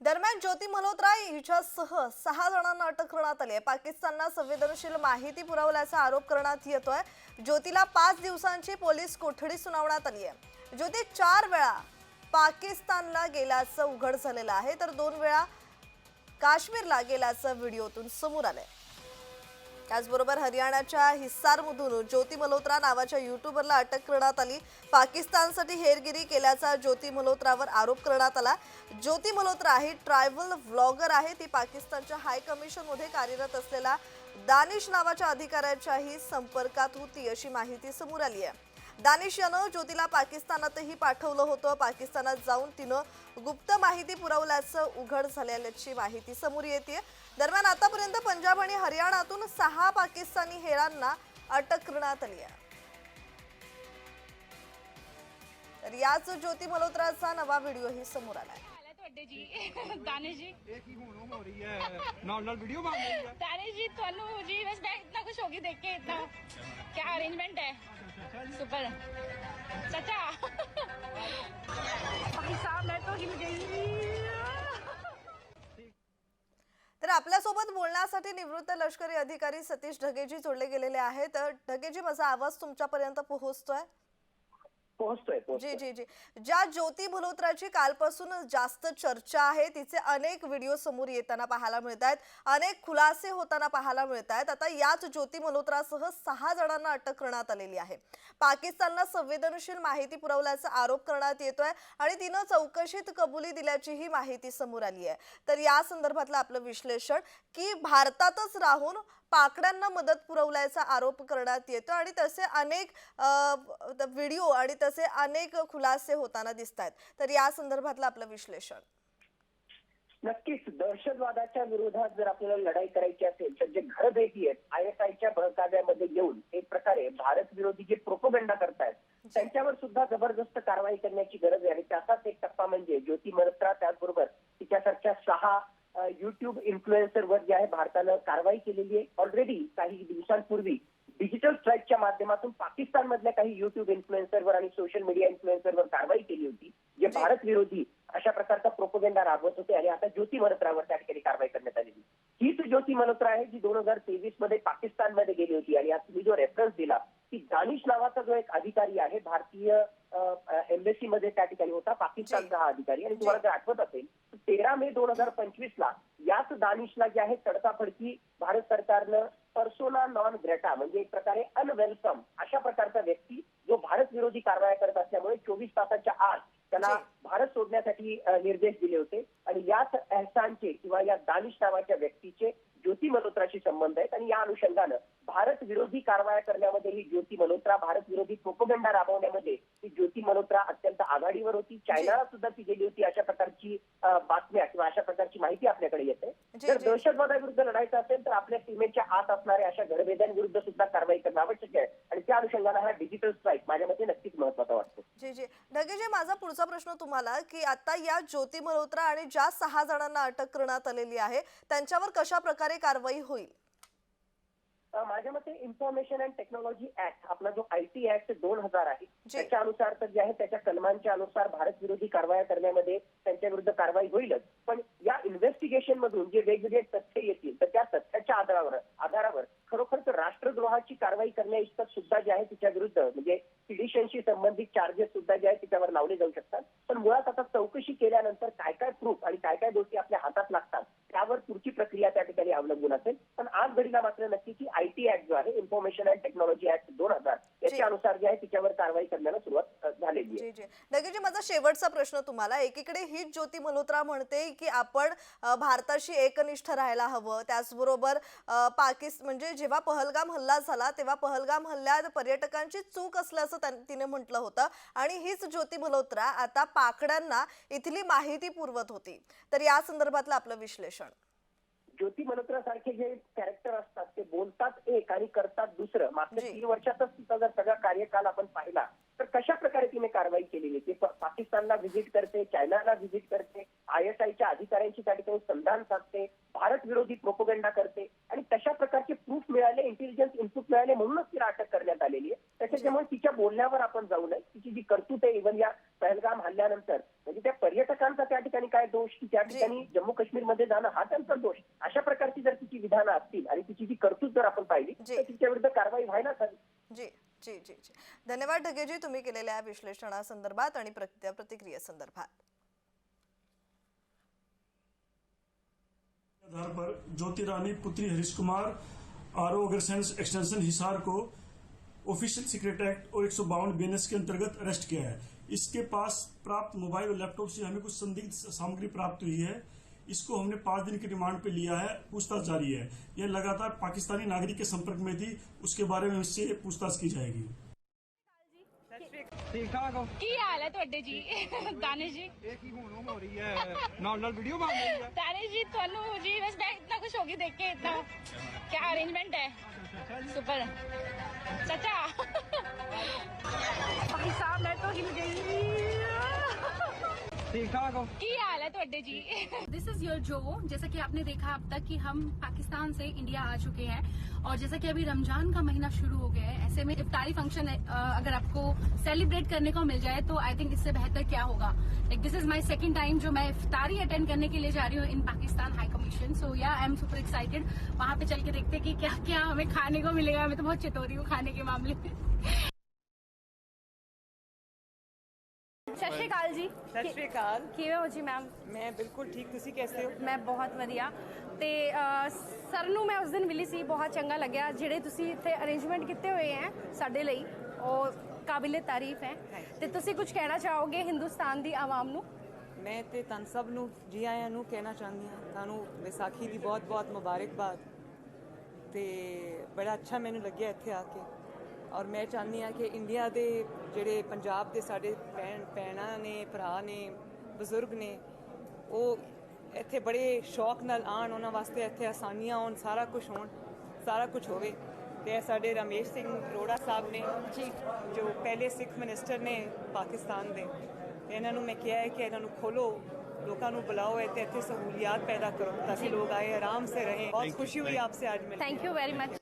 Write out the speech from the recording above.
दरम्यान ज्योती मल्होत्रा हिच्यासह सहा जणांना अटक करण्यात आली आहे. पाकिस्तानला संवेदनशील माहिती पुरवल्याचा आरोप करण्यात येतोय. ज्योतीला पाच दिवसांची पोलीस कोठडी सुनावण्यात आली आहे. ज्योती चार वेळा पाकिस्तानला गेल्याचं उघड झालेलं आहे. तर दोन वेळा काश्मीरला गेल्याचं व्हिडिओतून समोर आलंय. त्याचबरोबर हरियाणाच्या हिस्सारमधून ज्योती मल्होत्रा नावाच्या युट्यूबरला अटक करण्यात आली. पाकिस्तानसाठी हेरगिरी केल्याचा ज्योती मल्होत्रावर आरोप करण्यात आला. ज्योती मल्होत्रा ही ट्रायबल व्लॉगर आहे. ती पाकिस्तानच्या हाय कमिशनमध्ये कार्यरत असलेला दानिश नावाच्या अधिकाऱ्याच्याही संपर्कात होती अशी माहिती समोर आली आहे. दानिश यानं ज्योतीला पाकिस्तानातही पाठवलं होतं पाकिस्तानात जाऊन तिनं गुप्त माहिती पुरवल्याचं उघड झाल्याची माहिती समोर येते दरम्यान आतापर्यंत पंजाब आणि हरियाणातून सहा पाकिस्तानी हेरांना अटक करण्यात आली आहे तर याच ज्योती मल्होत्राचा नवा व्हिडिओही समोर आलाय ਹਾਲ ਹੈ ਤੁਹਾਡੇ ਜੀ ਦਾਨਿਸ਼ ਜੀ ਇਹ ਕੀ ਹੁਣ ਹੋ ਰਹੀ ਹੈ ਨਾਲ ਨਾਲ ਵੀਡੀਓ ਬਣ ਰਹੀ ਹੈ ਦਾਨਿਸ਼ ਜੀ ਤੁਹਾਨੂੰ ਜੀ ਬਸ ਮੈਂ ਇਤਨਾ ਕੁਝ ਹੋ ਗਈ ਦੇਖ ਕੇ ਇਤਨਾ क्या अरेंजमेंट है सुपर. चाचा. भाई साहब मैं तो हिल गई तर आपल्यासोबत बोलण्यासाठी निवृत्त लष्करी अधिकारी सतीश ढगेजी जोडले गेलेले आहेत. तर ढगेजी माझा आवाज तुमच्यापर्यंत पोहोचतोय? पोहोचतोय जी जी जी. ज्या ज्योती मल्होत्राची कालपासून जास्त चर्चा आहे तिचे अनेक व्हिडिओ समोर येताना पाहायला मिळत आहेत अनेक खुलासे होताना पाहायला मिळत आहेत आता याच ज्योती मल्होत्रासह सहा जणांना अटक करण्यात आलेली आहे. पाकिस्तानला संवेदनशील माहिती पुरवल्याचा आरोप करण्यात येतोय आणि तिनं चौकशीत कबुली दिल्याचीही माहिती समोर आली आहे. तर या संदर्भातलं आपलं विश्लेषण की भारतातच राहून पाकड्यांना मदत पुरवल्याचा आरोप करण्यात येतो आणि तसे अनेक व्हिडिओ आणि तसे अनेक खुलासे होताना दिसत आहेत तर या संदर्भातलं आपलं विश्लेषण. नक्कीच दहशतवादाच्या विरोधात जर आपल्याला लढाई करायची असेल तर जे घरभेटी आहेत आय एस आयच्या बळकाव्यामध्ये येऊन एक प्रकारे भारत विरोधी जे प्रोपोगंडा करतायत त्यांच्यावर सुद्धा जबरदस्त कारवाई करण्याची गरज आहे आणि त्याचाच एक टप्पा म्हणजे ज्योती मल्होत्रा त्याचबरोबर तिच्यासारख्या सहा युट्यूब इन्फ्लुएन्सरवर जे आहे भारतानं कारवाई केलेली आहे. ऑलरेडी काही दिवसांपूर्वी डिजिटल स्ट्राईकच्या माध्यमातून पाकिस्तान मधल्या काही युट्यूब इन्फ्लुएन्सरवर आणि सोशल मीडिया इन्फ्लुएन्सरवर कारवाई केली होती. जे. भारत विरोधी अशा प्रकारचा प्रोपोगंडा राबवत होते आणि आता ज्योती मल्होत्रावर त्या ठिकाणी कारवाई करण्यात आलेली. हीच ज्योती मल्होत्रा आहे जी दोन हजार तेवीसमध्ये पाकिस्तानमध्ये गेली होती आणि आज तुम्ही जो रेफरन्स दिला की दानिश नावाचा जो एक अधिकारी आहे भारतीय एम्बेसी मध्ये त्या ठिकाणी होता पाकिस्तानचा हा अधिकारी. आणि तुम्हाला जर आठवत मे दोन हजार पंचवीस ला याच दानिशला जे आहे तडकाफडकी भारत सरकारनं पर्सोना नॉन ग्रेटा म्हणजे एक प्रकारे अनवेलकम अशा प्रकारचा व्यक्ती जो भारत विरोधी कारवाया करत असल्यामुळे चोवीस तासाच्या आत त्याला. भारत सोडण्यासाठी निर्देश दिले होते आणि याच एहसानचे किंवा या दानिश नावाच्या व्यक्तीचे ज्योती मल्होत्राशी संबंध आहेत आणि या अनुषंगानं भारत विरोधी कारवाया करण्यामध्ये ही ज्योती मल्होत्रा भारत विरोधी प्रोपोगंडा राबवण्यामध्ये आघाडीवर होती. चायनाला सुद्धा ती गेली होती अशा प्रकारची बातम्या किंवा अशा प्रकारची माहिती आपल्याकडे येते. जर. दहशतवादाविरुद्ध लढायचं असेल तर आपल्या सीमेच्या आत असणाऱ्या अशा घरभेद्यांविरुद्ध सुद्धा कारवाई करणं आवश्यक आहे. आणि त्या अनुषंगानं हा डिजिटल स्ट्राईक माझ्या मते नक्कीच महत्त्वाचा वाटतो. जी जी. ढगेजी माझा पुढचा प्रश्न तुम्हाला की आता या ज्योती मल्होत्रा आणि ज्या सहा जणांना अटक करण्यात आलेली आहे त्यांच्यावर कशा प्रकारे कारवाई होईल? माझ्या मते इन्फॉर्मेशन अँड टेक्नॉलॉजी ऍक्ट आपला जो आयटी ऍक्ट दोन हजार आहे जी. त्याच्यानुसार तर जे आहे त्याच्या कलमांच्या अनुसार भारत विरोधी कारवाया करण्यामध्ये त्यांच्या विरुद्ध कारवाई होईलच पण या इन्व्हेस्टिगेशन मधून जे वेगवेगळे तथ्य येतील तर त्या तथ्याच्या आधारावर आधारावर खरोखर तर राष्ट्रद्रोहाची कारवाई करण्या इतकं सुद्धा जे आहे तिच्या विरुद्ध म्हणजे सिडिशनशी संबंधित चार्जेस सुद्धा जे आहेत तिच्यावर लावले जाऊ शकतात पण मुळात आता चौकशी केल्यानंतर इन्फॉर्मेशन अँड टेक्नॉलॉजी ऍक्ट दोन हजार याच्या अनुसार जे आहे तिच्यावर कारवाई करण्याला सुरुवात झालेली आहे. जी जी. ढगेजी माझा शेवटचा प्रश्न तुम्हाला एकीकडे हीच ज्योती मल्होत्रा म्हणते की आपण भारताशी एकनिष्ठ राहायला हवं. त्याचबरोबर पाकिस्तान म्हणजे जेव्हा पहलगाम हल्ला झाला तेव्हा पहलगाम हल्ल्यात पर्यटकांची चूक असल्याचं तिने म्हटलं होतं. आणि हीच ज्योती मल्होत्रा आता पाकड्यांना इथली माहिती पुरवत होती. तर या संदर्भातलं आपलं विश्लेषण. ज्योती मल्होत्रा सारखे जे कॅरेक्टर असतात ते बोलतात एक आणि करतात दुसरं मागच्या. तीन वर्षातच तिचा जर सगळा कार्यकाल आपण पाहिला तर कशा प्रकारे तिने कारवाई केलेली? ती पाकिस्तानला व्हिजिट करते चायनाला व्हिजिट करते आय एस आयच्या अधिकाऱ्यांशी त्या ठिकाणी संधान साधते भारत विरोधी प्रोपोगंडा करते आणि तशा मिळाले इंटेलिजन्स इनपुट मिळाले म्हणूनच तिला अटक करण्यात आलेली आहे. त्याच्यामुळे तिच्या बोलण्यावर आपण जाऊ नये. तिची जी कर्तृत्व आहे इव्हन या पहलगाम हल्ल्यानंतर म्हणजे त्या पर्यटकांचा त्या ठिकाणी काय दोष की त्या ठिकाणी जम्मू काश्मीरमध्ये जाणं हा त्यांचा दोष. अशा प्रकारची जर तिची विधानं असतील आणि तिची जी कर्तृत्व जर आपण पाहिली. तर तिच्या विरुद्ध कारवाई व्हायलाच हवी. जी जी जी जी. धन्यवाद ढगेजी तुम्ही केलेल्या विश्लेषणासंदर्भात आणि प्रति- प्रतिक्रियेसंदर्भात आधार पर ज्योति रानी पुत्री Harish Kumar R O extension Hisar को ऑफिशियल सीक्रेट एक्ट और एक सौ बावन बीएनएस के अंतर्गत अरेस्ट किया है। इसके पास प्राप्त मोबाइल और लैपटॉप से हमें कुछ संदिग्ध सामग्री प्राप्त हुई है। इसको हमने पाँच दिन की रिमांड पे लिया है, पूछताछ जारी है। यह लगातार पाकिस्तानी नागरिक के संपर्क में थी, उसके बारे में इससे पूछताछ की जाएगी। ਠੀਕ ਠਾਕ ਹੋ ਕੀ ਹਾਲ ਹੈ ਤੁਹਾਡੇ ਜੀ ਦਾਨਿਸ਼ ਜੀ ਇਹ ਕੀ ਹੁਣ ਹੋ ਰਹੀ ਹੈ ਨਾਲ ਨਾਲ ਵੀਡੀਓ ਬਣ ਰਹੀ ਹੈ ਦਾਨਿਸ਼ ਜੀ ਤੁਹਾਨੂੰ ਜੀ ਬਸ ਮੈਂ इतना खुश होगी देख के इतना क्या अरेंजमेंट है सुपर चाचा भाई साहब मैं तो हिल गई ਠੀਕ ਠਾਕ ਹੋ की हाल है ਤੁਹਾਡੇ जी दिस इज योर जोगो जैसा कि आपने देखा अब तक कि हम पाकिस्तान से इंडिया आ चुके हैं और जैसा कि अभी रमजान का महीना शुरू हो गया है ऐसे में इफ्तारी फंक्शन अगर आपको सेलिब्रेट करने को मिल जाए तो आई थिंक इससे बेहतर क्या होगा like this is my second time जो मैं इफ्तारी अटेंड करने के लिए जा रही हूँ in Pakistan high commission so या आई एम सुपर एक्साइटेड वहां पे चल के देखते हैं कि क्या क्या हमें खाने को मिलेगा मैं तो बहुत चतोरी हूँ खाने के मामले में ਸਤਿ ਸ਼੍ਰੀ ਅਕਾਲ ਜੀ। ਸਤਿ ਸ਼੍ਰੀ ਅਕਾਲ। ਕਿਵੇਂ ਹੋ ਜੀ ਮੈਮ ਮੈਂ ਬਿਲਕੁਲ ਠੀਕ ਤੁਸੀਂ ਕੈਸੇ ਹੋ? ਮੈਂ ਬਹੁਤ ਵਧੀਆ। ਤੇ ਸਰ ਨੂੰ ਮੈਂ ਉਸ ਦਿਨ ਮਿਲੀ ਸੀ ਬਹੁਤ ਚੰਗਾ ਲੱਗਿਆ। ਜਿਹੜੇ ਤੁਸੀਂ ਇੱਥੇ ਅਰੇਂਜਮੈਂਟ ਕੀਤੇ ਹੋਏ ਹੈ ਸਾਡੇ ਲਈ ਉਹ ਕਾਬਿਲੇ ਤਾਰੀਫ ਹੈ ਤੇ ਤੁਸੀਂ ਕੁਝ ਕਹਿਣਾ ਚਾਹੋਗੇ ਹਿੰਦੁਸਤਾਨ ਦੀ ਆਵਾਮ ਨੂੰ? ਮੈਂ ਤੇ ਤੁਹਾਨੂੰ ਸਭ ਨੂੰ ਜੀ ਆਇਆਂ ਨੂੰ ਕਹਿਣਾ ਚਾਹੁੰਦੀ ਹਾਂ। ਤੁਹਾਨੂੰ ਵਿਸਾਖੀ ਦੀ ਬਹੁਤ ਬਹੁਤ ਮੁਬਾਰਕਬਾਦ। ਤੇ ਬੜਾ ਅੱਛਾ ਮੈਨੂੰ ਲੱਗਿਆ ਇੱਥੇ ਆ ਕੇ। ਔਰ ਮੈਂ ਚਾਹੁੰਦੀ ਆ ਕਿ ਇੰਡੀਆ ਦੇ ਜਿਹੜੇ ਪੰਜਾਬ ਦੇ ਸਾਡੇ ਭੈਣ ਭੈਣਾਂ ਨੇ ਭਰਾ ਨੇ ਬਜ਼ੁਰਗ ਨੇ ਉਹ ਇੱਥੇ ਬੜੇ ਸ਼ੌਕ ਨਾਲ ਆਣ ਉਹਨਾਂ ਵਾਸਤੇ ਇੱਥੇ ਆਸਾਨੀਆਂ ਹੋਣ ਸਾਰਾ ਕੁਝ ਹੋਣ ਸਾਰਾ ਕੁਝ ਹੋਵੇ। ਤੇ ਸਾਡੇ ਰਮੇਸ਼ ਸਿੰਘ ਅਰੋੜਾ ਸਾਹਿਬ ਨੇ ਜੀ। ਜੋ ਪਹਿਲੇ ਸਿੱਖ ਮਿਨਿਸਟਰ ਨੇ ਪਾਕਿਸਤਾਨ ਦੇ। ਤੇ ਇਹਨਾਂ ਨੂੰ ਮੈਂ ਕਿਹਾ ਹੈ ਕਿ ਇਹਨਾਂ ਨੂੰ ਖੋਲੋ ਲੋਕਾਂ ਨੂੰ ਬੁਲਾਓ ਇੱਥੇ ਇੱਥੇ ਸਹੂਲੀਅਤ ਪੈਦਾ ਕਰੋ ਤਾਂ ਕਿ ਲੋਕ ਆਏ ਆਰਾਮ ਸੇ ਰਹੇ। ਬਹੁਤ ਖੁਸ਼ੀ ਹੋਈ ਆਪਸੇ ਅੱਜ ਮੈਂ ਥੈਂਕ ਯੂ ਵੈਰੀ ਮਚ